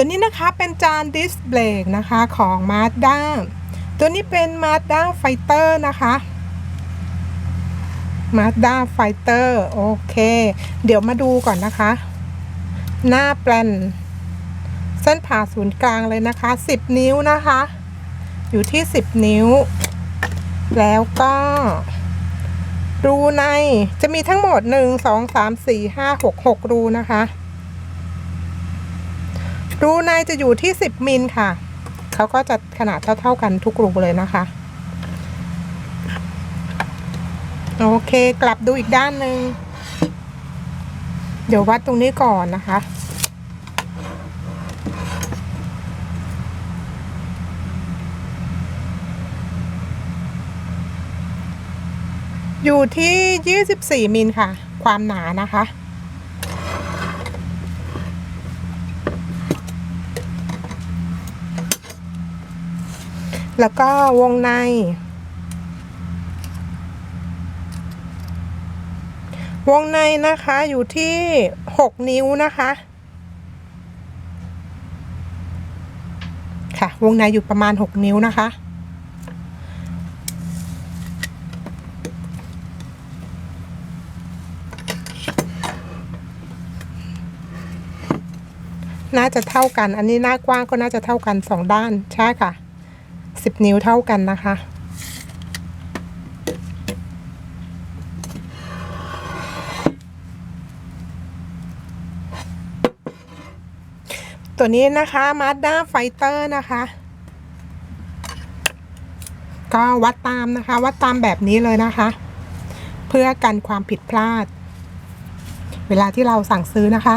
ตัวนี้นะคะเป็นจานดิสเบรกนะคะของ Mazda ตัวนี้เป็น Mazda Fighter นะคะ Mazda Fighter โอเค เดี๋ยวมาดูก่อนนะคะ หน้าแปลนเส้นผ่าศูนย์กลางเลยนะคะ 10 นิ้วนะคะ อยู่ที่ 10 นิ้ว แล้วก็รูในจะมีทั้งหมด 1 2 3 4 5 6 6 รูนะคะ รูในจะอยู่ที่ 10 มิลค่ะเขาก็จะขนาดเท่า ๆกันทุกรูเลยนะคะ โอเคกลับดูอีกด้านหนึ่งเดี๋ยววัดตรงนี้ก่อนนะคะ อยู่ที่ 24 มิลค่ะ ความหนานะคะ แล้วก็วงใน วงในนะคะอยู่ที่6นิ้วนะคะ ค่ะ วงในอยู่ประมาณ6นิ้วนะคะน่าจะเท่ากัน อันนี้หน้ากว้างก็น่าจะเท่ากันสองด้าน ใช่ค่ะ สิบนิ้วเท่ากันนะคะ ตัวนี้นะคะ Mazda Fighter นะคะ ก็วัดตามนะคะ วัดตามแบบนี้เลยนะคะ เพื่อกันความผิดพลาด เวลาที่เราสั่งซื้อนะคะ